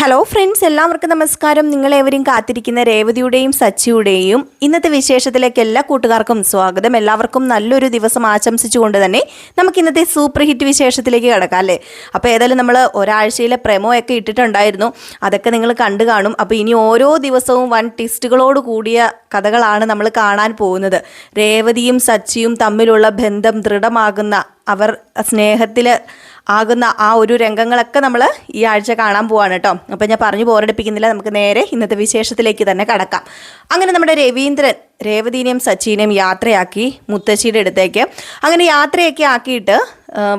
Hello friends എല്ലാവർക്കും നമസ്കാരം. നിങ്ങളേവരും കാത്തിരിക്കുന്ന രേവതിയുടെയും സച്ചിയുടെയും ഇന്നത്തെ വിശേഷത്തിലേക്ക് എല്ലാ കൂട്ടുകാർക്കും സ്വാഗതം. എല്ലാവർക്കും നല്ലൊരു ദിവസം ആശംസിച്ചുകൊണ്ട് തന്നെ നമുക്ക് ഇന്നത്തെ സൂപ്പർ ഹിറ്റ് വിശേഷത്തിലേക്ക് കിടക്കാം അല്ലേ? അപ്പോൾ ഏതായാലും നമ്മൾ ഒരാഴ്ചയിലെ പ്രമോയൊക്കെ ഇട്ടിട്ടുണ്ടായിരുന്നു. അതൊക്കെ നിങ്ങൾ കണ്ടു കാണും. അപ്പോൾ ഇനി ഓരോ ദിവസവും വൺ ടിസ്റ്റുകളോട് കൂടിയ കഥകളാണ് നമ്മൾ കാണാൻ പോകുന്നത്. രേവതിയും സച്ചിയും തമ്മിലുള്ള ബന്ധം ദൃഢമാകുന്ന അവർ സ്നേഹത്തിൽ ആകുന്ന ആ ഒരു രംഗങ്ങളൊക്കെ നമ്മൾ ഈ ആഴ്ച കാണാൻ പോവാണ് കേട്ടോ. അപ്പോൾ ഞാൻ പറഞ്ഞു പോരടിപ്പിക്കുന്നില്ല നമുക്ക് നേരെ ഇന്നത്തെ വിശേഷത്തിലേക്ക് തന്നെ കടക്കാം. അങ്ങനെ നമ്മുടെ രവീന്ദ്രൻ രേവതീനെയും സച്ചിനെയും യാത്രയാക്കി മുത്തശ്ശിയുടെ അടുത്തേക്ക്. അങ്ങനെ യാത്രയൊക്കെ ആക്കിയിട്ട്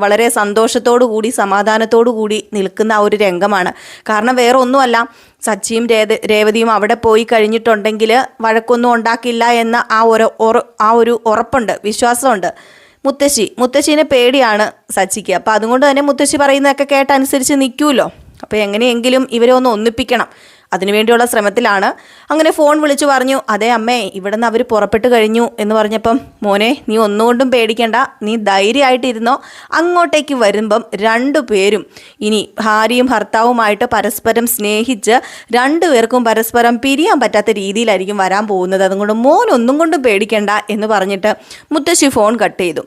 വളരെ സന്തോഷത്തോടു കൂടി സമാധാനത്തോടു കൂടി നിൽക്കുന്ന ആ ഒരു രംഗമാണ്. കാരണം വേറെ ഒന്നുമല്ല സച്ചിയും രേത രേവതിയും അവിടെ പോയി കഴിഞ്ഞിട്ടുണ്ടെങ്കിൽ വഴക്കൊന്നും ഉണ്ടാക്കില്ല എന്ന ആ ഒരു ആ ഒരു ഉറപ്പുണ്ട് വിശ്വാസമുണ്ട്. മുത്തശ്ശി. മുത്തശ്ശീനെ പേടിയാണ് സച്ചിക്ക്. അപ്പോൾ അതുകൊണ്ട് തന്നെ മുത്തശ്ശി പറയുന്നതൊക്കെ കേട്ടനുസരിച്ച് നിൽക്കുമല്ലോ. അപ്പോൾ എങ്ങനെയെങ്കിലും ഇവരെ ഒന്ന് ഒന്നിപ്പിക്കണം. അതിനുവേണ്ടിയുള്ള ശ്രമത്തിലാണ്. അങ്ങനെ ഫോൺ വിളിച്ചു പറഞ്ഞു അതെ അമ്മേ ഇവിടെ നിന്ന് അവർ പുറപ്പെട്ടു കഴിഞ്ഞു എന്ന് പറഞ്ഞപ്പം മോനെ നീ ഒന്നുകൊണ്ടും പേടിക്കേണ്ട നീ ധൈര്യമായിട്ടിരുന്നോ? അങ്ങോട്ടേക്ക് വരുമ്പം രണ്ടു പേരും ഇനി ഭാര്യയും ഭർത്താവുമായിട്ട് പരസ്പരം സ്നേഹിച്ച് രണ്ടുപേർക്കും പരസ്പരം പിരിയാൻ പറ്റാത്ത രീതിയിലായിരിക്കും വരാൻ പോകുന്നത്. അതുകൊണ്ട് മോൻ ഒന്നും കൊണ്ടും പേടിക്കേണ്ട എന്ന് പറഞ്ഞിട്ട് മുത്തശ്ശി ഫോൺ കട്ട് ചെയ്തു.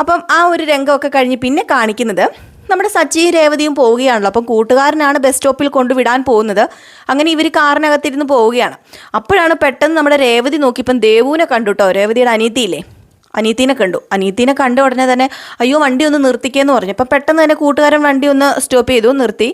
അപ്പം ആ ഒരു രംഗമൊക്കെ കഴിഞ്ഞ് പിന്നെ കാണിക്കുന്നത് നമ്മുടെ സച്ചി രേവതിയും പോവുകയാണല്ലോ. അപ്പം കൂട്ടുകാരനാണ് ബസ് സ്റ്റോപ്പിൽ കൊണ്ടുവിടാൻ പോകുന്നത്. അങ്ങനെ ഇവർ കാറിനകത്തിരുന്ന് പോവുകയാണ്. അപ്പോഴാണ് പെട്ടെന്ന് നമ്മുടെ രേവതി നോക്കിയപ്പം ദേവുവിനെ കണ്ടു കേട്ടോ രേവതിയുടെ അനീതിയില്ലേ? അനീത്തിനെ കണ്ടു. അനീത്തിനെ കണ്ട ഉടനെ തന്നെ അയ്യോ വണ്ടി ഒന്ന് നിർത്തിക്കേന്ന് പറഞ്ഞു. അപ്പം പെട്ടെന്ന് തന്നെ കൂട്ടുകാരൻ വണ്ടി ഒന്ന് സ്റ്റോപ്പ് ചെയ്തു നിർത്തി.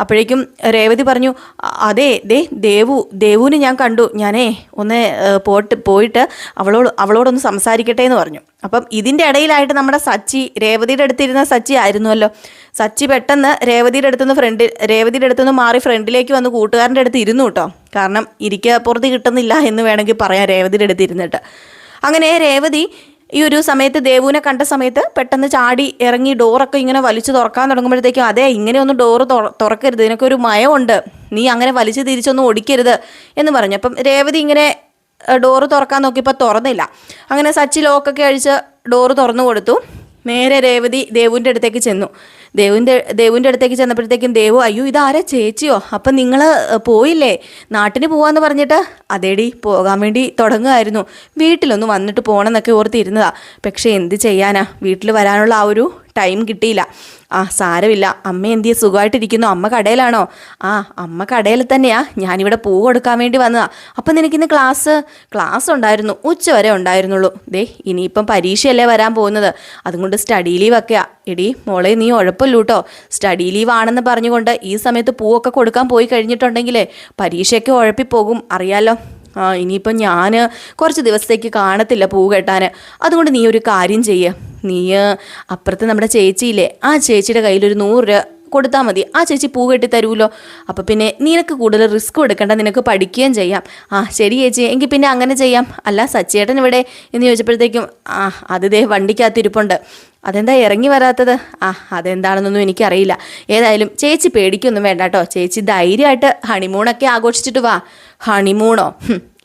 അപ്പോഴേക്കും രേവതി പറഞ്ഞു "അ- അതെ ദേ ദേവു ദേവുവിനെ ഞാൻ കണ്ടു. ഞാനേ ഒന്ന് പോട്ട് പോയിട്ട് അവളോട് അവളോടൊന്ന് സംസാരിക്കട്ടെ എന്ന് പറഞ്ഞു. അപ്പം ഇതിന്റെ ഇടയിലായിട്ട് നമ്മുടെ സച്ചി രേവതിയുടെ അടുത്തിരുന്ന സച്ചി ആയിരുന്നുവല്ലോ. സച്ചി പെട്ടെന്ന് രേവതിയുടെ അടുത്തുനിന്ന് ഫ്രണ്ട് രേവതിയുടെ അടുത്തുനിന്ന് മാറി ഫ്രണ്ടിലേക്ക് വന്ന് കൂട്ടുകാരന്റെ അടുത്ത് ഇരുന്നു കേട്ടോ. കാരണം ഇരിക്കുക പുറത്ത് കിട്ടുന്നില്ല എന്ന് വേണമെങ്കിൽ പറയാം രേവതിയുടെ അടുത്ത് ഇരുന്നിട്ട് അങ്ങനെ രേവതി ഈ ഒരു സമയത്ത് ദേവുവിനെ കണ്ട സമയത്ത് പെട്ടെന്ന് ചാടി ഇറങ്ങി ഡോറൊക്കെ ഇങ്ങനെ വലിച്ചു തുറക്കാൻ തുടങ്ങുമ്പോഴത്തേക്കും അതെ ഇങ്ങനെയൊന്നും ഡോറ് തുറക്കരുത് ഇതിനൊക്കെ ഒരു മയമുണ്ട്. നീ അങ്ങനെ വലിച്ചു തിരിച്ചൊന്നും ഓടിക്കരുത്. എന്ന് പറഞ്ഞു. അപ്പം രേവതി ഇങ്ങനെ ഡോറ് തുറക്കാൻ നോക്കിയപ്പോൾ തുറന്നില്ല. അങ്ങനെ സച്ചി ലോക്കൊക്കെ അഴിച്ച് ഡോറ് തുറന്നു കൊടുത്തു. നേരെ രേവതി ദേവുവിന്റെ അടുത്തേക്ക് ചെന്നു. ദേവുവിന്റെ ദേവുവിന്റെ അടുത്തേക്ക് ചെന്നപ്പോഴത്തേക്കും ദേവു അയ്യോ ഇതാരാ ചേച്ചിയോ? അപ്പം നിങ്ങൾ പോയില്ലേ? നാട്ടിന് പോവാന്ന് പറഞ്ഞിട്ട്? അതേടി പോകാൻ വേണ്ടി തുടങ്ങുമായിരുന്നു വീട്ടിലൊന്ന് വന്നിട്ട് പോകണമെന്നൊക്കെ ഓർത്തിരുന്നതാ. പക്ഷേ എന്ത് ചെയ്യാനാ? വീട്ടിൽ വരാനുള്ള ആ ഒരു ടൈം കിട്ടിയില്ല. ആ സാരമില്ല. അമ്മ എന്തിയെ സുഖമായിട്ടിരിക്കുന്നു? അമ്മ കടയിലാണോ? ആ അമ്മ കടയിൽ തന്നെയാ. ഞാനിവിടെ പൂ കൊടുക്കാൻ വേണ്ടി വന്നതാ. അപ്പം നിനക്കിന്ന് ക്ലാസ്? ക്ലാസ് ഉണ്ടായിരുന്നു. ഉച്ച വരെ ഉണ്ടായിരുന്നുള്ളൂ. ദേ ഇനിയിപ്പം പരീക്ഷയല്ലേ വരാൻ പോകുന്നത്. അതുകൊണ്ട് സ്റ്റഡി ലീവ് ഒക്കെയാ. എടി മോളെ നീ ഉഴപ്പല്ലോ കേട്ടോ സ്റ്റഡി ലീവ് ആണെന്ന് പറഞ്ഞുകൊണ്ട് ഈ സമയത്ത് പൂവൊക്കെ കൊടുക്കാൻ പോയി കഴിഞ്ഞിട്ടുണ്ടെങ്കിലേ പരീക്ഷയൊക്കെ ഉഴപ്പിപ്പോകും. അറിയാലോ. ആ ഇനിയിപ്പം ഞാൻ കുറച്ച് ദിവസത്തേക്ക് കാണത്തില്ല പൂ കെട്ടാൻ അതുകൊണ്ട് നീ ഒരു കാര്യം ചെയ്യ്. നീ അപ്പുറത്ത് നമ്മുടെ ചേച്ചിയില്ലേ? ആ ചേച്ചിയുടെ കയ്യിലൊരു നൂറ് രൂപ കൊടുത്താൽ മതി. ആ ചേച്ചി പൂ കെട്ടി തരുമല്ലോ അപ്പോൾ പിന്നെ നിനക്ക് കൂടുതൽ റിസ്ക് എടുക്കേണ്ട നിനക്ക് പഠിക്കുകയും ചെയ്യാം. ആ ശരി ചേച്ചി. എങ്കിൽ പിന്നെ അങ്ങനെ ചെയ്യാം. അല്ല സച്ചേട്ടൻ ഇവിടെ എന്ന് ചോദിച്ചപ്പോഴത്തേക്കും ആ അത് ദേ വണ്ടിക്കകത്തിരിപ്പുണ്ട് അതെന്താ ഇറങ്ങി വരാത്തത്? ആ അതെന്താണെന്നൊന്നും എനിക്കറിയില്ല. ഏതായാലും ചേച്ചി പേടിക്കൊന്നും വേണ്ട കേട്ടോ. ചേച്ചി ധൈര്യമായിട്ട് ഹണിമൂണൊക്കെ ആഘോഷിച്ചിട്ട് വാ. ഹണിമൂണോ?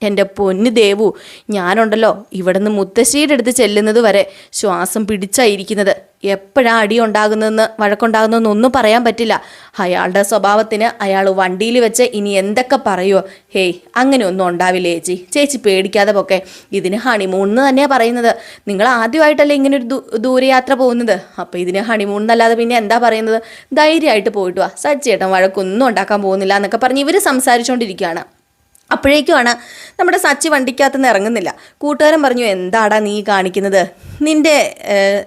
എന്റെ പൊന്നു ദേവു. ഞാനുണ്ടല്ലോ ഇവിടുന്ന് മുത്തശ്ശിയുടെ അടുത്ത് ചെല്ലുന്നത് വരെ ശ്വാസം പിടിച്ചായിരിക്കുന്നത് എപ്പോഴാ അടി ഉണ്ടാകുന്നതെന്ന് വഴക്കുണ്ടാകുന്നതെന്ന് ഒന്നും പറയാൻ പറ്റില്ല. അയാളുടെ സ്വഭാവത്തിന് അയാൾ വണ്ടിയിൽ വെച്ച് ഇനി എന്തൊക്കെ പറയുമോ ഹേയ് അങ്ങനെ ഒന്നും ഉണ്ടാവില്ല ചേച്ചി? ചേച്ചി പേടിക്കാതെ പൊക്കെ. ഇതിന് ഹണിമൂൺ എന്ന് തന്നെയാണ് പറയുന്നത്. നിങ്ങൾ ആദ്യമായിട്ടല്ലേ ഇങ്ങനെ ഒരു ദൂരയാത്ര പോകുന്നത്? അപ്പോൾ ഇതിന് ഹണിമൂൺ എന്നല്ലാതെ പിന്നെ എന്താ പറയുന്നത്? ധൈര്യമായിട്ട് പോയിട്ട് വാ. സജ്ജേട്ടൻ വഴക്കൊന്നും ഉണ്ടാക്കാൻ പോകുന്നില്ല എന്നൊക്കെ പറഞ്ഞ് ഇവർ സംസാരിച്ചുകൊണ്ടിരിക്കുകയാണ് അപ്പോഴേക്കുമാണ് നമ്മുടെ സച്ചി വണ്ടിക്കകത്ത് നിന്ന് ഇറങ്ങുന്നില്ല. കൂട്ടുകാരൻ പറഞ്ഞു എന്താടാ നീ കാണിക്കുന്നത്? ഏഹ്,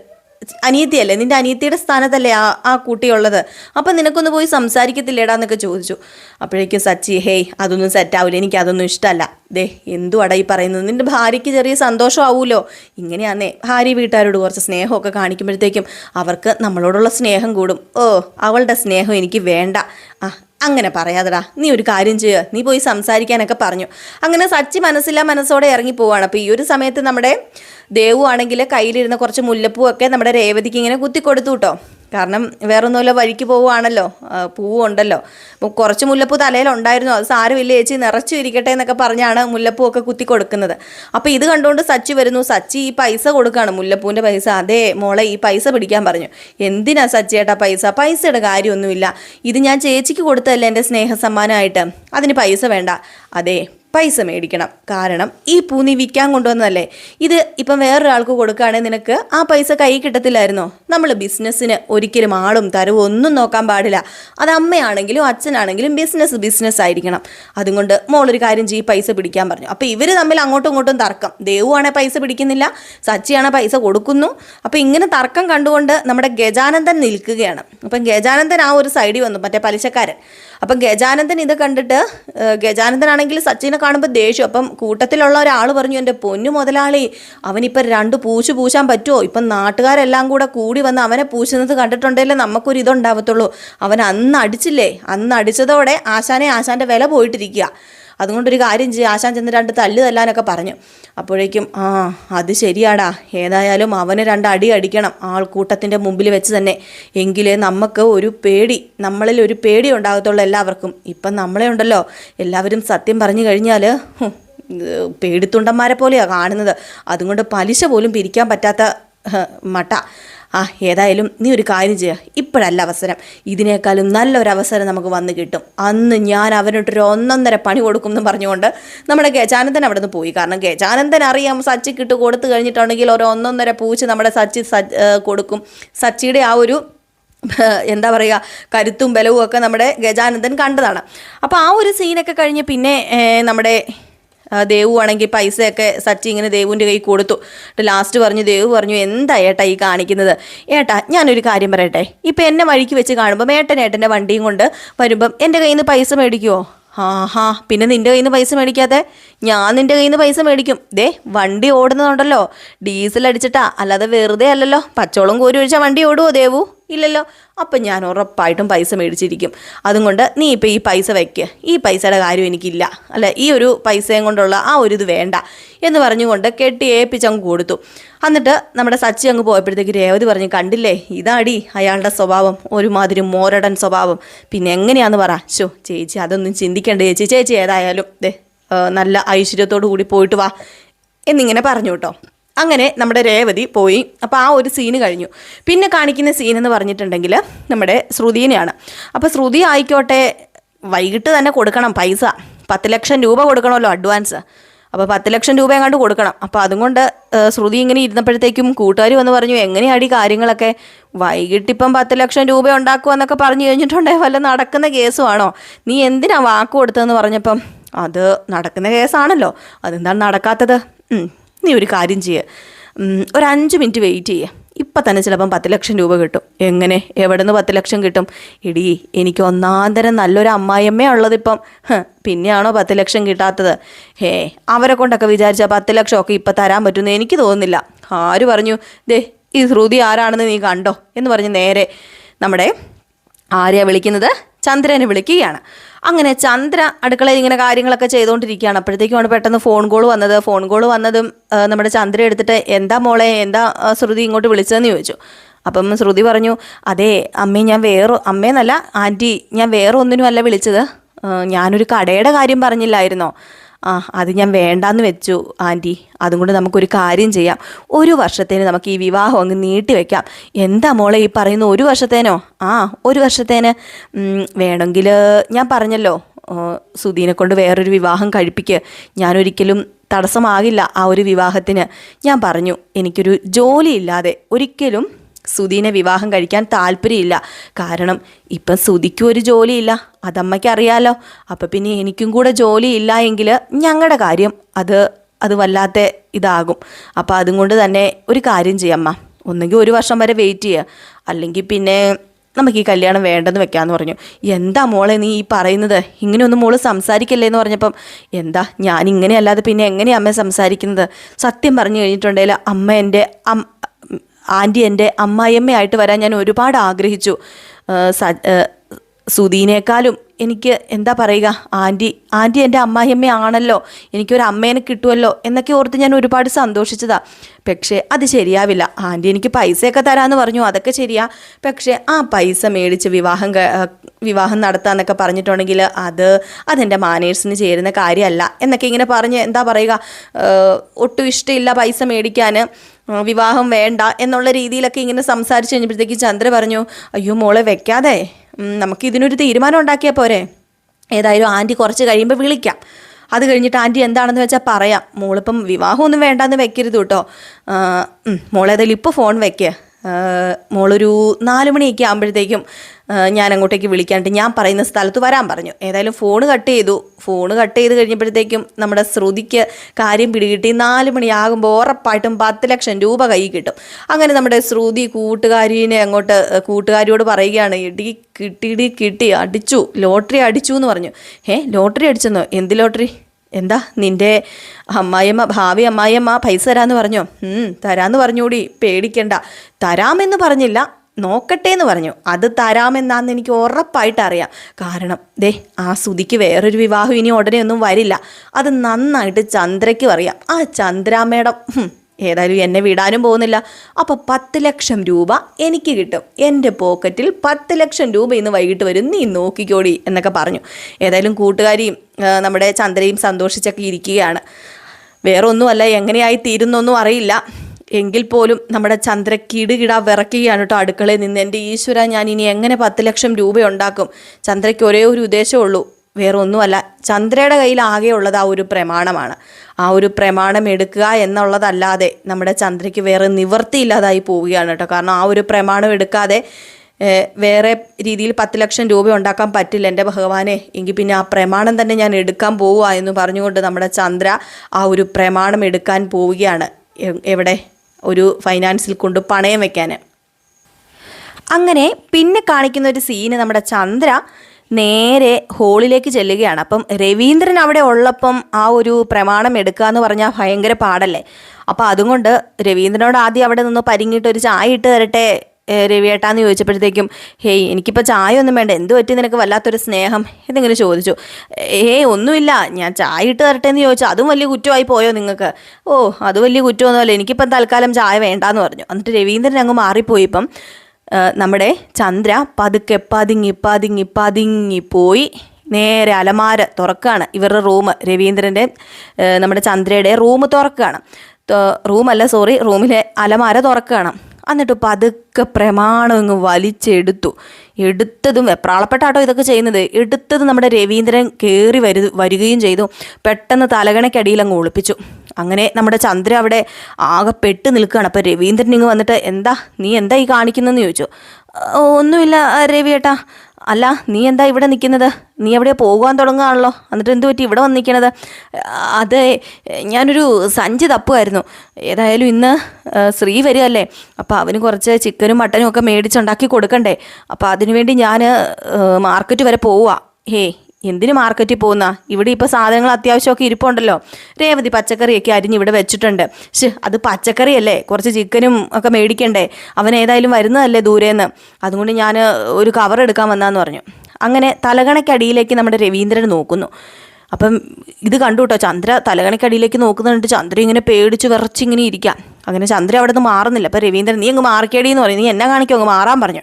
അനിയത്തിയല്ലേ? നിന്റെ അനിയത്തിയുടെ സ്ഥാനത്തല്ലേ ആ ആ കുട്ടിയുള്ളത്? അപ്പം നിനക്കൊന്ന് പോയി സംസാരിക്കത്തില്ലേടാ എന്നൊക്കെ ചോദിച്ചു. അപ്പോഴേക്കും സച്ചി ഹേയ് അതൊന്നും സെറ്റാവില്ല എനിക്ക് അതൊന്നും ഇഷ്ടമല്ല ദേ എന്തുവാടാ ഈ പറയുന്നത്? നിന്റെ ഭാര്യയ്ക്ക് ചെറിയ സന്തോഷമാവുമല്ലോ ഇങ്ങനെയാന്നേ ഭാര്യ വീട്ടുകാരോട് കുറച്ച് സ്നേഹമൊക്കെ കാണിക്കുമ്പോഴത്തേക്കും അവർക്ക് നമ്മളോടുള്ള സ്നേഹം കൂടും. ഓ അവളുടെ സ്നേഹം എനിക്ക് വേണ്ട. ആ അങ്ങനെ പറയാതെടാ. നീ ഒരു കാര്യം ചെയ്യുക നീ പോയി സംസാരിക്കാനൊക്കെ പറഞ്ഞു. അങ്ങനെ സച്ചി മനസ്സില്ല മനസ്സോടെ ഇറങ്ങി പോവാണ്. അപ്പോൾ ഈ ഒരു സമയത്ത് നമ്മുടെ ദേവു ആണെങ്കിൽ കയ്യിലിരുന്ന കുറച്ച് മുല്ലപ്പൂവൊക്കെ നമ്മുടെ രേവതിക്ക് ഇങ്ങനെ കുത്തിക്കൊടുത്തു കേട്ടോ കാരണം വേറൊന്നുമല്ല വഴിക്ക് പോവുകയാണല്ലോ പൂവുണ്ടല്ലോ. അപ്പോൾ കുറച്ച് മുല്ലപ്പൂ തലയിലുണ്ടായിരുന്നു. അത് സാരമില്ല ചേച്ചി നിറച്ചു ഇരിക്കട്ടെ എന്നൊക്കെ പറഞ്ഞാണ് മുല്ലപ്പൂ ഒക്കെ കുത്തി കൊടുക്കുന്നത് അപ്പോൾ ഇത് കണ്ടുകൊണ്ട് സച്ചി വരുന്നു. സച്ചി ഈ പൈസ കൊടുക്കുകയാണ് മുല്ലപ്പൂവിന്റെ പൈസ. അതേ മോളെ ഈ പൈസ പിടിക്കാൻ പറഞ്ഞു. എന്തിനാ സച്ചിയേട്ടാ പൈസ? പൈസയുടെ കാര്യമൊന്നുമില്ല. ഇത് ഞാൻ ചേച്ചിക്ക് കൊടുത്തതല്ലേ എന്റെ സ്നേഹസമ്മാനമായിട്ട്? അതിന് പൈസ വേണ്ട. അതെ പൈസ മേടിക്കണം. കാരണം ഈ പൂ നീ വിൽക്കാൻ കൊണ്ടുവന്നതല്ലേ? ഇത് ഇപ്പം വേറൊരാൾക്ക് കൊടുക്കുകയാണെങ്കിൽ നിനക്ക് ആ പൈസ കൈ കിട്ടത്തില്ലായിരുന്നോ? നമ്മൾ ബിസിനസ്സിന് ഒരിക്കലും ആളും തരവും ഒന്നും നോക്കാൻ പാടില്ല. അത് അമ്മയാണെങ്കിലും അച്ഛനാണെങ്കിലും ബിസിനസ് ബിസിനസ് ആയിരിക്കണം. അതുകൊണ്ട് മോളൊരു കാര്യം ചെയ്യും പൈസ പിടിക്കാൻ പറഞ്ഞു. അപ്പോൾ ഇവർ തമ്മിൽ അങ്ങോട്ടും ഇങ്ങോട്ടും തർക്കം. ദേവുവാണെ പൈസ പിടിക്കുന്നില്ല സച്ചിയാണെ പൈസ കൊടുക്കുന്നു. അപ്പോൾ ഇങ്ങനെ തർക്കം കണ്ടുകൊണ്ട് നമ്മുടെ ഗജാനന്ദൻ നിൽക്കുകയാണ്. അപ്പം ഗജാനന്ദൻ ആ ഒരു സൈഡിൽ വന്നു മറ്റേ പലിശക്കാരൻ. അപ്പം ഗജാനന്ദൻ ഇത് കണ്ടിട്ട് ഗജാനന്ദൻ ഗജാനന്ദനാണെങ്കിൽ സച്ചിനെ കാണുമ്പോൾ ദേഷ്യം. അപ്പം കൂട്ടത്തിലുള്ള ഒരാൾ പറഞ്ഞു എന്റെ പൊന്നു മുതലാളി അവനിപ്പം രണ്ട് പൂച്ച് പൂശാൻ പറ്റുമോ ഇപ്പം നാട്ടുകാരെല്ലാം കൂടെ കൂടി വന്ന് അവനെ പൂശുന്നത് കണ്ടിട്ടുണ്ടെങ്കിലേ നമുക്കൊരു ഇതുണ്ടാവത്തുള്ളൂ. അവൻ അന്ന് അടിച്ചില്ലേ? അന്ന് അടിച്ചതോടെ ആശാനെ ആശാന്റെ വില പോയിട്ടിരിക്കുക. അതുകൊണ്ടൊരു കാര്യം ചെയ്യുക ആശാൻ ചെന്ന് രണ്ട് തല്ല് തല്ലാനൊക്കെ പറഞ്ഞു. അപ്പോഴേക്കും ആ അത് ശരിയാടാ. ഏതായാലും അവന് രണ്ട് അടി അടിക്കണം. ആൾക്കൂട്ടത്തിന്റെ മുമ്പിൽ വെച്ച് തന്നെ. എങ്കിലേ നമുക്ക് ഒരു പേടി നമ്മളിൽ ഒരു പേടി ഉണ്ടാകത്തുള്ളൂ എല്ലാവർക്കും. ഇപ്പം നമ്മളെ ഉണ്ടല്ലോ. എല്ലാവരും സത്യം പറഞ്ഞു കഴിഞ്ഞാൽ പേടിത്തുണ്ടന്മാരെ പോലെയാണ് കാണുന്നത്. അതുകൊണ്ട് പലിശ പോലും പിരിക്കാൻ പറ്റാത്ത മട്ട. ആ ഏതായാലും നീ ഒരു കാര്യം ചെയ്യുക ഇപ്പോഴല്ല അവസരം. ഇതിനേക്കാളും നല്ലൊരു അവസരം നമുക്ക് വന്ന് കിട്ടും. അന്ന് ഞാൻ അവനോട്ടൊരു ഒന്നൊന്നര പണി കൊടുക്കും എന്ന് പറഞ്ഞുകൊണ്ട് നമ്മുടെ ഗജാനന്ദൻ അവിടെ നിന്ന് പോയി. കാരണം ഗജാനന്ദൻ അറിയാം സച്ചിക്ക് ഇട്ട് കൊടുത്തു കഴിഞ്ഞിട്ടുണ്ടെങ്കിൽ ഒരു ഒന്നൊന്നര പൂച്ച് നമ്മുടെ സച്ചി കൊടുക്കും. സച്ചിയുടെ ആ ഒരു എന്താ പറയുക കരുത്തും ബലവും ഒക്കെ നമ്മുടെ ഗജാനന്ദൻ കണ്ടതാണ്. അപ്പോൾ ആ ഒരു സീനൊക്കെ കഴിഞ്ഞ് പിന്നെ നമ്മുടെ ദേവു ആണെങ്കിൽ പൈസയൊക്കെ സച്ചി ഇങ്ങനെ ദേവുവിന്റെ കൈ കൊടുത്തു. ലാസ്റ്റ് പറഞ്ഞു ദേവു പറഞ്ഞു എന്താ ഏട്ടാ ഈ കാണിക്കുന്നത്? ഏട്ടാ ഞാനൊരു കാര്യം പറയട്ടെ. ഇപ്പം എന്നെ വഴിക്ക് വെച്ച് കാണുമ്പം ഏട്ടൻ ഏട്ടന്റെ വണ്ടിയും കൊണ്ട് വരുമ്പം എന്റെ കയ്യിൽ നിന്ന് പൈസ മേടിക്കുമോ ആഹാ പിന്നെ നിന്റെ കയ്യിൽ നിന്ന് പൈസ മേടിക്കാതെ? ഞാൻ നിന്റെ കയ്യിൽ നിന്ന് പൈസ മേടിക്കും. ദേ വണ്ടി ഓടുന്നതുണ്ടല്ലോ. ഡീസൽ അടിച്ചിട്ടാ. അല്ലാതെ വെറുതെ അല്ലല്ലോ. പച്ചോളം കോരി ഒഴിച്ചാൽ വണ്ടി ഓടുമോ ദേവു? ഇല്ലല്ലോ. അപ്പം ഞാൻ ഉറപ്പായിട്ടും പൈസ മേടിച്ചിരിക്കും. അതുകൊണ്ട് നീ ഇപ്പോൾ ഈ പൈസ വയ്ക്ക് ഈ പൈസയുടെ കാര്യം എനിക്കില്ല. അല്ല ഈ ഒരു പൈസയും കൊണ്ടുള്ള ആ ഒരു ഇത് വേണ്ട എന്ന് പറഞ്ഞുകൊണ്ട് കെട്ടി ഏൽപ്പിച്ചങ്ങ് കൊടുത്തു. എന്നിട്ട് നമ്മുടെ സച്ചി അങ്ങ് പോയപ്പോഴത്തേക്ക് രേവതി പറഞ്ഞു കണ്ടില്ലേ? ഇതാടി അയാളുടെ സ്വഭാവം. ഒരുമാതിരി മോരടൻ സ്വഭാവം. പിന്നെ എങ്ങനെയാന്ന് പറ. ശോ ചേച്ചി അതൊന്നും ചിന്തിക്കേണ്ട ചേച്ചി. ചേച്ചി ഏതായാലും ദേ നല്ല ഐശ്വര്യത്തോടു കൂടി പോയിട്ട് വാ. എന്നിങ്ങനെ പറഞ്ഞു കേട്ടോ. അങ്ങനെ നമ്മുടെ രേവതി പോയി. അപ്പോൾ ആ ഒരു സീന് കഴിഞ്ഞു. പിന്നെ കാണിക്കുന്ന സീൻ എന്ന് പറഞ്ഞിട്ടുണ്ടെങ്കിൽ നമ്മുടെ ശ്രുതിനെയാണ്. അപ്പോൾ ശ്രുതി ആയിക്കോട്ടെ വൈകിട്ട് തന്നെ കൊടുക്കണം പൈസ. പത്ത് ലക്ഷം രൂപ കൊടുക്കണമല്ലോ അഡ്വാൻസ് അപ്പോൾ പത്ത് ലക്ഷം രൂപ എങ്ങാണ്ട് കൊടുക്കണം. അപ്പോൾ അതുകൊണ്ട് ശ്രുതി ഇങ്ങനെ ഇരുന്നപ്പോഴത്തേക്കും കൂട്ടുകാർ വന്ന് പറഞ്ഞു എങ്ങനെയാടി കാര്യങ്ങളൊക്കെ? വൈകിട്ടിപ്പം പത്ത് ലക്ഷം രൂപ ഉണ്ടാക്കുമെന്നൊക്കെ പറഞ്ഞു കഴിഞ്ഞിട്ടുണ്ടെങ്കിൽ വല്ല നടക്കുന്ന കേസുമാണോ നീ എന്തിനാ വാക്ക് കൊടുത്തതെന്ന് പറഞ്ഞപ്പം? അത് നടക്കുന്ന കേസാണല്ലോ. അതെന്താണ് നടക്കാത്തത്? നീ ഒരു കാര്യം ചെയ്യുക ഒരു അഞ്ച് മിനിറ്റ് വെയിറ്റ് ചെയ്യുക ഇപ്പം തന്നെ ചിലപ്പം പത്ത് ലക്ഷം രൂപ കിട്ടും. എങ്ങനെ? എവിടെ നിന്ന് പത്ത് ലക്ഷം കിട്ടും? എടി എനിക്ക് ഒന്നാം തരം നല്ലൊരു അമ്മായിയമ്മ ഉള്ളതിപ്പം. പിന്നെയാണോ പത്ത് ലക്ഷം കിട്ടാത്തത്? ഹേ അവരെ കൊണ്ടൊക്കെ വിചാരിച്ചാൽ പത്ത് ലക്ഷമൊക്കെ ഇപ്പം തരാൻ പറ്റുമെന്ന് എനിക്ക് തോന്നുന്നില്ല. ആര് പറഞ്ഞു ദേ ഈ ശ്രുതി ആരാണെന്ന് നീ കണ്ടോ? എന്ന് പറഞ്ഞ് നേരെ നമ്മുടെ ആരെയാണ് വിളിക്കുന്നത് ചന്ദ്രനെ വിളിക്കുകയാണ്. അങ്ങനെ ചന്ദ്ര അടുക്കളയിൽ ഇങ്ങനെ കാര്യങ്ങളൊക്കെ ചെയ്തുകൊണ്ടിരിക്കുകയാണ്. അപ്പോഴത്തേക്കുമാണ് പെട്ടെന്ന് ഫോൺ കോൾ വന്നത്. ഫോൺ കോൾ വന്നതും നമ്മുടെ ചന്ദ്ര എടുത്തിട്ട് എന്താ മോളെ എന്താ ശ്രുതി ഇങ്ങോട്ട് വിളിച്ചതെന്ന് ചോദിച്ചു. അപ്പം ശ്രുതി പറഞ്ഞു അതെ അമ്മേ ഞാൻ വേറെ അമ്മേന്നല്ല ആന്റി ഞാൻ വേറെ ഒന്നിനുമല്ല വിളിച്ചത് ഞാനൊരു കടയുടെ കാര്യം പറഞ്ഞില്ലായിരുന്നോ? ആ അത് ഞാൻ വേണ്ടാന്ന് വെച്ചു ആന്റി. അതും കൊണ്ട് നമുക്കൊരു കാര്യം ചെയ്യാം. ഒരു വർഷത്തേന് നമുക്ക് ഈ വിവാഹം അങ്ങ് നീട്ടി വെക്കാം. എന്താ മോളെ ഈ പറയുന്ന ഒരു വർഷത്തേനോ? ആ ഒരു വർഷത്തേന്. വേണമെങ്കിൽ ഞാൻ പറഞ്ഞല്ലോ സുധീനെ കൊണ്ട് വേറൊരു വിവാഹം കഴിപ്പിക്ക്. ഞാനൊരിക്കലും തടസ്സമാകില്ല ആ ഒരു വിവാഹത്തിന്. ഞാൻ പറഞ്ഞു എനിക്കൊരു ജോലിയില്ലാതെ ഒരിക്കലും സുധീനെ വിവാഹം കഴിക്കാൻ താല്പര്യമില്ല. കാരണം ഇപ്പം സുധിക്കും ഒരു ജോലിയില്ല. അതമ്മയ്ക്ക് അറിയാലോ. അപ്പം പിന്നെ എനിക്കും കൂടെ ജോലിയില്ല എങ്കിൽ ഞങ്ങളുടെ കാര്യം അത് അത് വല്ലാത്ത ഇതാകും. അപ്പം അതും കൊണ്ട് തന്നെ ഒരു കാര്യം ചെയ്യമ്മ ഒന്നെങ്കിൽ ഒരു വർഷം വരെ വെയിറ്റ് ചെയ്യുക അല്ലെങ്കിൽ പിന്നെ നമുക്ക് ഈ കല്യാണം വേണ്ടെന്ന് വെക്കാമെന്ന് പറഞ്ഞു. എന്താ മോളെ നീ ഈ പറയുന്നത്? ഇങ്ങനെയൊന്നും മോൾ സംസാരിക്കല്ലേ എന്ന് പറഞ്ഞപ്പം എന്താ ഞാൻ ഇങ്ങനെയല്ലാതെ പിന്നെ എങ്ങനെയാണ് അമ്മ സംസാരിക്കുന്നത്? സത്യം പറഞ്ഞു കഴിഞ്ഞിട്ടുണ്ടെങ്കിൽ അമ്മ എന്റെ ആന്റി എന്റെ അമ്മായിയമ്മയായിട്ട് വരാൻ ഞാൻ ഒരുപാട് ആഗ്രഹിച്ചു. സുധീനേക്കാളും എനിക്ക് എന്താ പറയുക ആന്റി ആന്റി എന്റെ അമ്മായിയമ്മയാണല്ലോ എനിക്കൊരു അമ്മേനെ കിട്ടുമല്ലോ എന്നൊക്കെ ഓർത്ത് ഞാൻ ഒരുപാട് സന്തോഷിച്ചതാ. പക്ഷേ അത് ശരിയാവില്ല. ആന്റി എനിക്ക് പൈസയൊക്കെ തരാമെന്ന് പറഞ്ഞു അതൊക്കെ ശരിയാ. പക്ഷേ ആ പൈസ മേടിച്ച് വിവാഹം വിവാഹം നടത്താമെന്നൊക്കെ പറഞ്ഞിട്ടുണ്ടെങ്കിൽ അത് അതെന്റെ മാനേഴ്സിന് ചേരുന്ന കാര്യമല്ല എന്നൊക്കെ ഇങ്ങനെ പറഞ്ഞ് എന്താ പറയുക ഒട്ടും ഇഷ്ടമില്ല പൈസ മേടിക്കാൻ വിവാഹം വേണ്ട എന്നുള്ള രീതിയിലൊക്കെ ഇങ്ങനെ സംസാരിച്ച് കഴിഞ്ഞപ്പോഴത്തേക്ക് ചന്ദ്ര പറഞ്ഞു അയ്യോ മോളെ വെക്കാതെ. നമുക്ക് ഇതിനൊരു തീരുമാനം ഉണ്ടാക്കിയാൽ പോരെ. ഏതായാലും ആന്റി കുറച്ച് കഴിയുമ്പോൾ വിളിക്കാം. അത് കഴിഞ്ഞിട്ട് ആന്റി എന്താണെന്ന് വെച്ചാൽ പറയാം. മോളിപ്പം വിവാഹമൊന്നും വേണ്ടാന്ന് വെക്കരുത് കേട്ടോ മോളേതായാലും ഇപ്പോൾ ഫോൺ വെക്കുക മോളൊരു നാല് മണിയൊക്കെ ആകുമ്പോഴത്തേക്കും ഞാൻ അങ്ങോട്ടേക്ക് വിളിക്കാണ്ട് ഞാൻ പറയുന്ന സ്ഥലത്ത് വരാൻ പറഞ്ഞു. ഏതായാലും ഫോൺ കട്ട് ചെയ്തു. ഫോൺ കട്ട് ചെയ്ത് കഴിഞ്ഞപ്പോഴത്തേക്കും നമ്മുടെ ശ്രുതിക്ക് കാര്യം പിടികിട്ടി. നാല് മണിയാകുമ്പോൾ ഉറപ്പായിട്ടും പത്ത് ലക്ഷം രൂപ കൈ കിട്ടും. അങ്ങനെ നമ്മുടെ ശ്രുതി കൂട്ടുകാരിനെ അങ്ങോട്ട് കൂട്ടുകാരിയോട് പറയുകയാണ് ഇടി കിട്ടിയിടി കിട്ടി അടിച്ചു ലോട്ടറി അടിച്ചു എന്ന് പറഞ്ഞു. ഏ ലോട്ടറി അടിച്ചെന്നോ? എന്ത് ലോട്ടറി? എന്താ നിന്റെ അമ്മായിയമ്മ ഭാവി അമ്മായിയമ്മ പൈസ തരാമെന്ന് പറഞ്ഞോ? ഉം തരാന്ന് പറഞ്ഞൂടി പേടിക്കണ്ട. തരാമെന്ന് പറഞ്ഞില്ല നോക്കട്ടെ എന്ന് പറഞ്ഞു. അത് തരാമെന്നാന്ന് എനിക്ക് ഉറപ്പായിട്ട് അറിയാം. കാരണം ദേ ആ സുതിക്ക് വേറൊരു വിവാഹം ഇനി ഉടനെ ഒന്നും വരില്ല. അത് നന്നായിട്ട് ചന്ദ്രയ്ക്ക് അറിയാം. ആ ചന്ദ്ര മേഡം ഏതായാലും എന്നെ വിടാനും പോകുന്നില്ല. അപ്പോൾ പത്ത് ലക്ഷം രൂപ എനിക്ക് കിട്ടും. എന്റെ പോക്കറ്റിൽ പത്ത് ലക്ഷം രൂപ ഇന്ന് വൈകിട്ട് വരും. നീ നോക്കിക്കോടി എന്നൊക്കെ പറഞ്ഞു. ഏതായാലും കൂട്ടുകാരിയും നമ്മുടെ ചന്ദ്രയും സന്തോഷിച്ചൊക്കെ ഇരിക്കുകയാണ്. വേറെ ഒന്നുമല്ല എങ്ങനെയായി തീരുന്നൊന്നും അറിയില്ല. എങ്കിൽ പോലും നമ്മുടെ ചന്ദ്ര കിടുകിട വിറക്കുകയാണ് കേട്ടോ അടുക്കളയിൽ നിന്ന്. എന്റെ ഈശ്വര ഞാൻ ഇനി എങ്ങനെ പത്ത് ലക്ഷം രൂപ ഉണ്ടാക്കും? ചന്ദ്രയ്ക്ക് ഒരേ ഒരു ഉദ്ദേശമുള്ളൂ വേറെ ഒന്നുമല്ല ചന്ദ്രയുടെ കയ്യിൽ ആകെയുള്ളത് ആ ഒരു പ്രമാണമാണ്. ആ ഒരു പ്രമാണം എടുക്കുക എന്നുള്ളതല്ലാതെ നമ്മുടെ ചന്ദ്രയ്ക്ക് വേറെ നിവൃത്തിയില്ലാതായി പോവുകയാണ് കേട്ടോ. കാരണം ആ ഒരു പ്രമാണം എടുക്കാതെ വേറെ രീതിയിൽ പത്ത് ലക്ഷം രൂപ ഉണ്ടാക്കാൻ പറ്റില്ല. എന്റെ ഭഗവാനെ എങ്കിൽ പിന്നെ ആ പ്രമാണം തന്നെ ഞാൻ എടുക്കാൻ പോവുക എന്ന് പറഞ്ഞുകൊണ്ട് നമ്മുടെ ചന്ദ്ര ആ ഒരു പ്രമാണം എടുക്കാൻ പോവുകയാണ്. എവിടെ? ഒരു ഫൈനാൻസിൽ കൊണ്ട് പണയം വെക്കാൻ അങ്ങനെ പിന്നെ കാണിക്കുന്ന ഒരു സീന് നമ്മുടെ ചന്ദ്ര നേരെ ഹോളിലേക്ക് ചെല്ലുകയാണ്. അപ്പം രവീന്ദ്രൻ അവിടെ ഉള്ളപ്പം ആ ഒരു പ്രമാണം എടുക്കുക എന്ന് പറഞ്ഞാൽ ഭയങ്കര പാടല്ലേ? അപ്പം അതുകൊണ്ട് രവീന്ദ്രനോട് ആദ്യം അവിടെ നിന്ന് പരിങ്ങിയിട്ട് ഒരു ചായ ഇട്ട് തരട്ടെ രവിയേട്ടാന്ന് ചോദിച്ചപ്പോഴത്തേക്കും ഹേയ് എനിക്കിപ്പോൾ ചായ ഒന്നും വേണ്ട. എന്ത് പറ്റി നിനക്ക്? വല്ലാത്തൊരു സ്നേഹം. എന്നിങ്ങനെ ചോദിച്ചു. ഏയ് ഒന്നുമില്ല. ഞാൻ ചായ ഇട്ട് തരട്ടെ എന്ന് ചോദിച്ചു. അതും വലിയ കുറ്റമായി പോയോ നിങ്ങൾക്ക് ഓ അത് വലിയ കുറ്റമൊന്നുമല്ല. എനിക്കിപ്പം തൽക്കാലം ചായ വേണ്ടാന്ന് പറഞ്ഞു. എന്നിട്ട് രവീന്ദ്രൻ അങ്ങ് മാറിപ്പോയി ഇപ്പം. നമ്മുടെ ചന്ദ്ര പതുക്കെ പതുങ്ങി പതുങ്ങി പതുങ്ങി പോയി. നേരെ അലമാര തുറക്കുകയാണ് ഇവരുടെ റൂം രവീന്ദ്രന്റെ നമ്മുടെ ചന്ദ്രയുടെ റൂം തുറക്കുകയാണ് റൂമല്ല സോറി റൂമിലെ അലമാര തുറക്കുകയാണ് എന്നിട്ട് പതുക്കെ പ്രമാണം അങ്ങ് വലിച്ചെടുത്തു. എടുത്തതും വെപ്രാളപ്പെട്ടാട്ടോ ഇതൊക്കെ ചെയ്യുന്നത്. എടുത്തത് നമ്മുടെ രവീന്ദ്രൻ കയറി വരു വരികയും ചെയ്തു. പെട്ടെന്ന് തലകണക്കടിയിൽ അങ്ങ് ഒളിപ്പിച്ചു. അങ്ങനെ നമ്മുടെ ചന്ദ്ര അവിടെ ആകെ പെട്ട് നിൽക്കുകയാണ്. അപ്പോൾ രവീന്ദ്രൻ ഇങ്ങ് വന്നിട്ട് എന്താ? നീ എന്താ ഈ കാണിക്കുന്നതെന്ന് ചോദിച്ചു. ഒന്നുമില്ല രവി ഏട്ടാ അല്ല നീ എന്താ ഇവിടെ നിൽക്കുന്നത്? നീ എവിടെ പോകാൻ തുടങ്ങുകയാണല്ലോ? എന്നിട്ട് എന്ത് പറ്റി? ഇവിടെ വന്നിരിക്കണത്? അതെ ഞാനൊരു സഞ്ചി തപ്പുമായിരുന്നു. ഏതായാലും ഇന്ന് ശ്രീ വരികയല്ലേ അപ്പോൾ അവന് കുറച്ച് ചിക്കനും മട്ടനും ഒക്കെ മേടിച്ചുണ്ടാക്കി കൊടുക്കണ്ടേ? അപ്പോൾ അതിനുവേണ്ടി ഞാൻ മാർക്കറ്റ് വരെ പോവുക ഹേ എന്തിന് മാർക്കറ്റിൽ പോകുന്ന? ഇവിടെ ഇപ്പോൾ സാധനങ്ങൾ അത്യാവശ്യമൊക്കെ ഇരിപ്പുണ്ടല്ലോ. രേവതി പച്ചക്കറിയൊക്കെ അരിഞ്ഞ് ഇവിടെ വെച്ചിട്ടുണ്ട്. ശ് അത് പച്ചക്കറിയല്ലേ? കുറച്ച് ചിക്കനും ഒക്കെ മേടിക്കണ്ടേ? അവൻ ഏതായാലും വരുന്നതല്ലേ ദൂരേന്ന്. അതുകൊണ്ട് ഞാൻ ഒരു കവർ എടുക്കാൻ വന്നാന്ന് പറഞ്ഞു. അങ്ങനെ തലകണക്കടിയിലേക്ക് നമ്മുടെ രവീന്ദ്രൻ നോക്കുന്നു. അപ്പം ഇത് കണ്ടു കേട്ടോ ചന്ദ്ര തലകണക്കടിയിലേക്ക് നോക്കുന്നുണ്ട്. ചന്ദ്ര ഇങ്ങനെ പേടിച്ച് വിറച്ചിങ്ങനെ ഇരിക്കാം. അങ്ങനെ ചന്ദ്ര അവിടെ നിന്ന് മാറുന്നില്ല. അപ്പം രവീന്ദ്രൻ നീ അങ്ങ് മാറിക്കേടി എന്ന് പറയും നീ എന്നെ കാണിക്കും അങ്ങ് മാറാൻ പറഞ്ഞു.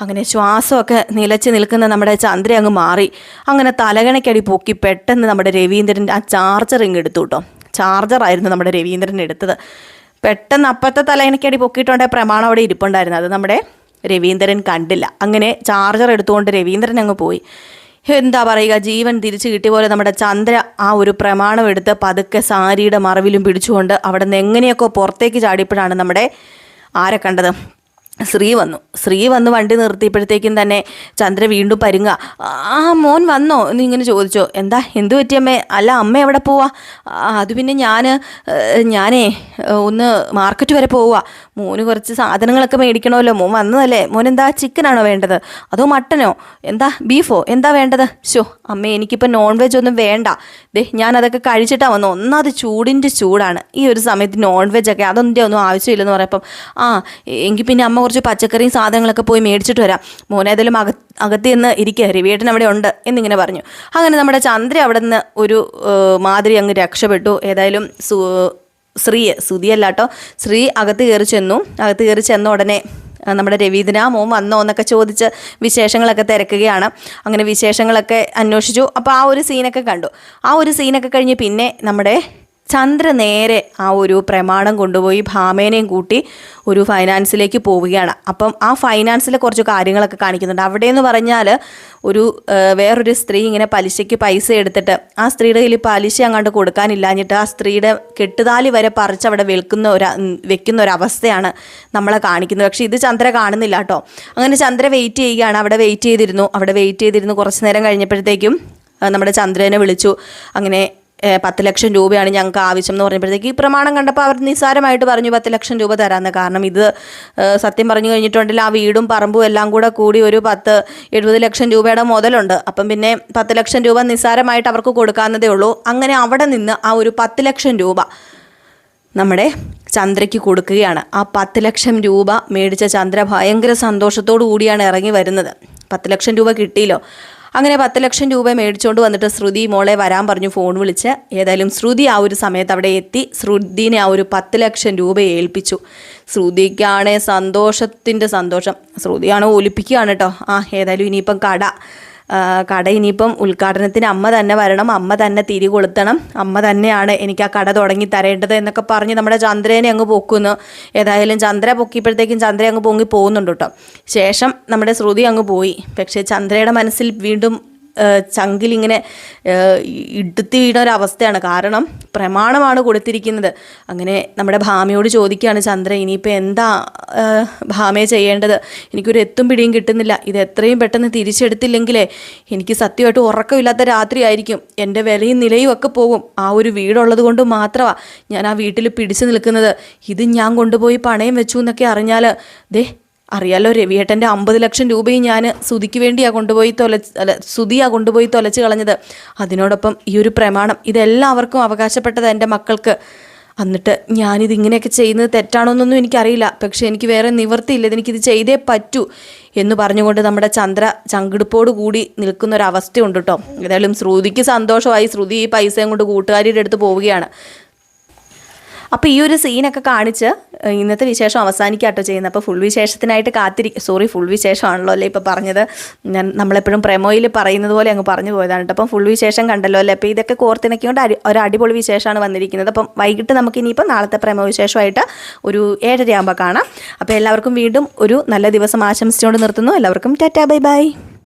അങ്ങനെ ശ്വാസമൊക്കെ നിലച്ച് നിൽക്കുന്ന നമ്മുടെ ചന്ദ്ര അങ്ങ് മാറി. അങ്ങനെ തലകണക്കടി പൊക്കി പെട്ടെന്ന് നമ്മുടെ രവീന്ദ്രന്റെ ആ ചാർജർ ഇങ്ങ് എടുത്തു കേട്ടോ. ചാർജറായിരുന്നു നമ്മുടെ രവീന്ദ്രൻ എടുത്തത്. പെട്ടെന്ന് അപ്പത്തെ തലകണക്കടി പൊക്കിയിട്ടുണ്ടെ പ്രമാണം അവിടെ ഇരിപ്പുണ്ടായിരുന്നു. അത് നമ്മുടെ രവീന്ദ്രൻ കണ്ടില്ല. അങ്ങനെ ചാർജർ എടുത്തുകൊണ്ട് രവീന്ദ്രൻ അങ്ങ് പോയി. എന്താ പറയുക ജീവൻ തിരിച്ചു കിട്ടിയ പോലെ നമ്മുടെ ചന്ദ്ര ആ ഒരു പ്രമാണം എടുത്ത് പതുക്കെ സാരിയുടെ മറവിലും പിടിച്ചുകൊണ്ട് അവിടെ നിന്ന് എങ്ങനെയൊക്കെ പുറത്തേക്ക് ചാടിയപ്പോഴാണ് നമ്മുടെ ആരെ കണ്ടത്? ശ്രീ വന്നു. ശ്രീ വന്ന് വണ്ടി നിർത്തിയപ്പോഴത്തേക്കും തന്നെ ചന്ദ്ര വീണ്ടും പരുങ്ങ ആ മോൻ വന്നോ? എന്ന് ഇങ്ങനെ ചോദിച്ചോ. എന്താ എന്തു പറ്റിയമ്മേ അല്ല അമ്മ എവിടെ പോവാ? "ആ, അത് പിന്നെ ഞാൻ ഞാനേ ഒന്ന് മാർക്കറ്റ് വരെ പോവുക മോന് കുറച്ച് സാധനങ്ങളൊക്കെ മേടിക്കണമല്ലോ. മോൻ വന്നതല്ലേ? മോൻ എന്താ ചിക്കനാണോ വേണ്ടത്? അതോ മട്ടനോ എന്താ ബീഫോ എന്താ വേണ്ടത്? ഷോ അമ്മേ എനിക്കിപ്പോൾ നോൺ വെജ് ഒന്നും വേണ്ട. ദേ ഞാൻ അതൊക്കെ കഴിച്ചിട്ടാണ് വന്നു. ഒന്നാമത് ചൂടിന്റെ ചൂടാണ്. ഈ ഒരു സമയത്ത് നോൺ വെജ് ഒക്കെ അതൊന്നും ഒന്നും ആവശ്യമില്ലെന്ന് പറയപ്പം ആ എങ്കിൽ പിന്നെ അമ്മ കുറച്ച് പച്ചക്കറിയും സാധനങ്ങളൊക്കെ പോയി മേടിച്ചിട്ട് വരാം. മോനേതായാലും അക അകത്ത് നിന്ന് ഇരിക്കുക രവിയേട്ടൻ അവിടെ ഉണ്ട് എന്നിങ്ങനെ പറഞ്ഞു. അങ്ങനെ നമ്മുടെ ചന്ദ്ര അവിടെ നിന്ന് ഒരു മാതിരി അങ്ങ് രക്ഷപ്പെട്ടു. ഏതായാലും സു ശ്രീ ശ്രുതിയല്ല കേട്ടോ ശ്രീ അകത്ത് കയറി ചെന്നു. അകത്ത് കയറി ചെന്ന ഉടനെ നമ്മുടെ രവീന്ദ്ര മോൻ വന്നോ എന്നൊക്കെ ചോദിച്ച് വിശേഷങ്ങളൊക്കെ തിരക്കുകയാണ്. അങ്ങനെ വിശേഷങ്ങളൊക്കെ അന്വേഷിച്ചു. അപ്പോൾ ആ ഒരു സീനൊക്കെ കണ്ടു. ആ ഒരു സീനൊക്കെ കഴിഞ്ഞ് പിന്നെ നമ്മുടെ ചന്ദ്ര നേരെ ആ ഒരു പ്രമാണം കൊണ്ടുപോയി ഭാമേനെയും കൂട്ടി ഒരു ഫൈനാൻസിലേക്ക് പോവുകയാണ്. അപ്പം ആ ഫൈനാൻസിലെ കുറച്ച് കാര്യങ്ങളൊക്കെ കാണിക്കുന്നുണ്ട്. അവിടെ എന്ന് പറഞ്ഞാൽ ഒരു വേറൊരു സ്ത്രീ ഇങ്ങനെ പലിശയ്ക്ക് പൈസ എടുത്തിട്ട് ആ സ്ത്രീയുടെ കയ്യിൽ പലിശ അങ്ങാണ്ട് കൊടുക്കാനില്ലാഞ്ഞിട്ട് ആ സ്ത്രീയുടെ കെട്ടുതാലി വരെ പറിച്ച് അവിടെ വെൽക്കുന്ന ഒരു വെക്കുന്ന ഒരു അവസ്ഥയാണ് നമ്മളെ കാണിക്കുന്നത്. പക്ഷേ ഇത് ചന്ദ്ര കാണുന്നില്ല കേട്ടോ. അങ്ങനെ ചന്ദ്ര വെയിറ്റ് ചെയ്യുകയാണ്. അവിടെ വെയിറ്റ് ചെയ്തിരുന്നു. അവിടെ വെയിറ്റ് ചെയ്തിരുന്നു കുറച്ച് നേരം കഴിഞ്ഞപ്പോഴത്തേക്കും നമ്മുടെ ചന്ദ്രനെ വിളിച്ചു. അങ്ങനെ പത്ത് ലക്ഷം രൂപയാണ് ഞങ്ങൾക്ക് ആവശ്യം എന്ന് പറഞ്ഞപ്പോഴത്തേക്ക് ഈ പ്രമാണം കണ്ടപ്പോൾ അവർ നിസ്സാരമായിട്ട് പറഞ്ഞു പത്ത് ലക്ഷം രൂപ തരാമെന്ന്. കാരണം ഇത് സത്യം പറഞ്ഞു കഴിഞ്ഞിട്ടുണ്ടെങ്കിൽ ആ വീടും പറമ്പും എല്ലാം കൂടെ കൂടി ഒരു പത്ത് എഴുപത് ലക്ഷം രൂപയുടെ മുതലുണ്ട്. അപ്പം പിന്നെ പത്ത് ലക്ഷം രൂപ നിസ്സാരമായിട്ട് അവർക്ക് കൊടുക്കാവുന്നതേ ഉള്ളൂ. അങ്ങനെ അവിടെ നിന്ന് ആ ഒരു പത്ത് ലക്ഷം രൂപ നമ്മുടെ ചന്ദ്രയ്ക്ക് കൊടുക്കുകയാണ്. ആ പത്ത് ലക്ഷം രൂപ മേടിച്ച ചന്ദ്ര ഭയങ്കര സന്തോഷത്തോടു കൂടിയാണ് ഇറങ്ങി വരുന്നത്. പത്ത് ലക്ഷം രൂപ കിട്ടിയല്ലോ. അങ്ങനെ പത്ത് ലക്ഷം രൂപ മേടിച്ചുകൊണ്ട് വന്നിട്ട് ശ്രുതി മോളെ വരാൻ പറഞ്ഞു ഫോൺ വിളിച്ച്. ഏതായാലും ശ്രുതി ആ ഒരു സമയത്ത് അവിടെ എത്തി. ശ്രുതിനെ ആ ഒരു പത്ത് ലക്ഷം രൂപ ഏൽപ്പിച്ചു. ശ്രുതിക്കാണ് സന്തോഷത്തിന്റെ സന്തോഷം. ശ്രുതിയാണ് ഒലിപ്പിക്കുകയാണ് കേട്ടോ. ആ ഏതായാലും ഇനിയിപ്പം കട. കട ഇനിയിപ്പം ഉദ്ഘാടനത്തിന് അമ്മ തന്നെ വരണം അമ്മ തന്നെ തിരി കൊളുത്തണം അമ്മ തന്നെയാണ് എനിക്ക് ആ കട തുടങ്ങി തരേണ്ടത് എന്നൊക്കെ പറഞ്ഞ് നമ്മുടെ ചന്ദ്രനെ അങ്ങ് പൊക്കുന്നു. ഏതായാലും ചന്ദ്ര പൊക്കിയപ്പോഴത്തേക്കും ചന്ദ്ര അങ്ങ് പൊങ്ങി പോകുന്നുണ്ട് കേട്ടോ. ശേഷം നമ്മുടെ ശ്രുതി അങ്ങ് പോയി. പക്ഷേ ചന്ദ്രയുടെ മനസ്സിൽ വീണ്ടും ചങ്കിലിങ്ങനെ ഇടുത്തി വീണ ഒരവസ്ഥയാണ് കാരണം പ്രമാണമാണ് കൊടുത്തിരിക്കുന്നത്. അങ്ങനെ നമ്മുടെ ഭാമയോട് ചോദിക്കുകയാണ് ചന്ദ്ര ഇനിയിപ്പോൾ എന്താ ഭാമയെ ചെയ്യേണ്ടത്? എനിക്കൊരു എത്തും പിടിയും കിട്ടുന്നില്ല. ഇത് എത്രയും പെട്ടെന്ന് തിരിച്ചെടുത്തില്ലെങ്കിലേ എനിക്ക് സത്യമായിട്ട് ഉറക്കമില്ലാത്ത രാത്രിയായിരിക്കും എന്റെ വിലയും നിലയും ഒക്കെ പോകും. ആ ഒരു വീടുള്ളത് കൊണ്ട് മാത്രമാണ് ഞാൻ ആ വീട്ടിൽ പിടിച്ചു നിൽക്കുന്നത്. ഇത് ഞാൻ കൊണ്ടുപോയി പണയം വെച്ചു എന്നൊക്കെ അറിഞ്ഞാൽ ദേ അറിയാലോ രവിയേട്ടന്റെ അമ്പത് ലക്ഷം രൂപയും ഞാൻ സുതിക്ക് വേണ്ടിയാണ് കൊണ്ടുപോയി തൊലച്ച് അല്ല സുതിയാണ് കൊണ്ടുപോയി തൊലച്ച് കളഞ്ഞത്. അതിനോടൊപ്പം ഈ ഒരു പ്രമാണം ഇതെല്ലാവർക്കും അവകാശപ്പെട്ടത് എന്റെ മക്കൾക്ക്. എന്നിട്ട് ഞാനിത് ഇങ്ങനെയൊക്കെ ചെയ്യുന്നത് തെറ്റാണോന്നൊന്നും എനിക്കറിയില്ല. പക്ഷേ എനിക്ക് വേറെ നിവർത്തിയില്ല ഇതെനിക്കിത് ചെയ്തേ പറ്റൂ എന്ന് പറഞ്ഞുകൊണ്ട് നമ്മുടെ ചന്ദ്ര ചങ്കിടുപ്പോട് കൂടി നിൽക്കുന്ന ഒരു അവസ്ഥയുണ്ട് കേട്ടോ. ഏതായാലും ശ്രുതിക്ക് സന്തോഷമായി. ശ്രുതി ഈ പൈസയും കൊണ്ട് കൂട്ടുകാരിയുടെ അടുത്ത് പോവുകയാണ്. അപ്പോൾ ഈ ഒരു സീനൊക്കെ കാണിച്ച് ഇന്നത്തെ വിശേഷം അവസാനിക്കാട്ടോ ചെയ്യുന്നത് അപ്പോൾ ഫുൾ വിശേഷത്തിനായിട്ട് കാത്തിരിക്കും സോറി ഫുൾ വിശേഷമാണല്ലോ അല്ലേ ഇപ്പോൾ പറഞ്ഞത്. ഞാൻ നമ്മളെപ്പോഴും പ്രമോയിൽ പറയുന്നത് പോലെ അങ്ങ് പറഞ്ഞു പോയതാണ് കേട്ടോ അപ്പം ഫുൾ വിശേഷം കണ്ടല്ലോ അല്ലേ? അപ്പോൾ ഇതൊക്കെ കോർത്തിണക്കിക്കൊണ്ട് അടി ഒരു അടിപൊളി വിശേഷമാണ് വന്നിരിക്കുന്നത്. അപ്പം വൈകിട്ട് നമുക്ക് ഇനിയിപ്പോൾ നാളത്തെ പ്രമോ വിശേഷമായിട്ട് ഒരു ഏഴരയാകുമ്പോൾ കാണാം. അപ്പോൾ എല്ലാവർക്കും വീണ്ടും ഒരു നല്ല ദിവസം ആശംസിച്ചുകൊണ്ട് നിർത്തുന്നു. എല്ലാവർക്കും ടാറ്റാ ബൈ ബൈ.